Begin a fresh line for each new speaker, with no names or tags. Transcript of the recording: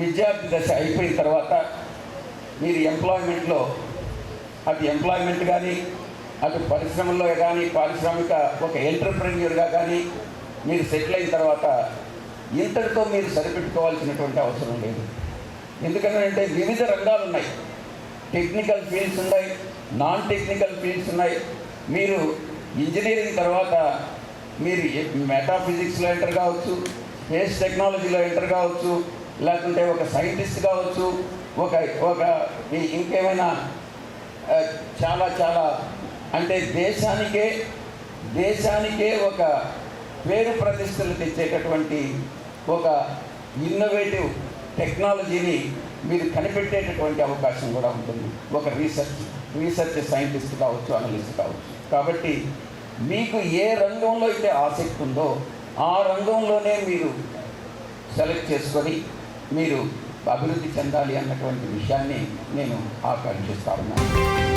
విద్యార్థి దశ అయిపోయిన తర్వాత మీరు ఎంప్లాయ్మెంట్లో అటు ఎంప్లాయ్మెంట్ కానీ అటు పరిశ్రమల్లో కానీ పారిశ్రామిక ఒక ఎంటర్ప్రెన్యూర్గా కానీ మీరు సెటిల్ అయిన తర్వాత ఇంతటితో మీరు సరిపెట్టుకోవాల్సినటువంటి అవసరం లేదు. ఎందుకంటే వివిధ రంగాలు ఉన్నాయి. టెక్నికల్ ఫీల్డ్స్ ఉన్నాయి నాన్ టెక్నికల్ ఫీల్డ్స్ ఉన్నాయి. మీరు ఇంజనీరింగ్ తర్వాత మీరు మెటాఫిజిక్స్లో ఎంటర్ కావచ్చు స్పేస్ టెక్నాలజీలో ఎంటర్ కావచ్చు లేకుంటే ఒక సైంటిస్ట్ కావచ్చు ఒక ఒక ఇంకేమైనా చాలా చాలా అంటే దేశానికే దేశానికే ఒక పేరు ప్రతిష్టలు తెచ్చేటటువంటి ఒక ఇన్నోవేటివ్ టెక్నాలజీని మీరు కనిపెట్టేటటువంటి అవకాశం కూడా ఉంటుంది. ఒక రీసెర్చ్ రీసెర్చ్ సైంటిస్ట్ కావచ్చు అనలిస్ట్ కావచ్చు. కాబట్టి మీకు ఏ రంగంలో అయితే ఆసక్తి ఉందో ఆ రంగంలోనే మీరు సెలెక్ట్ చేసుకొని మీరు అభివృద్ధి చెందాలి అన్నటువంటి విషయాన్ని నేను ఆకాంక్షిస్తా ఉన్నాను.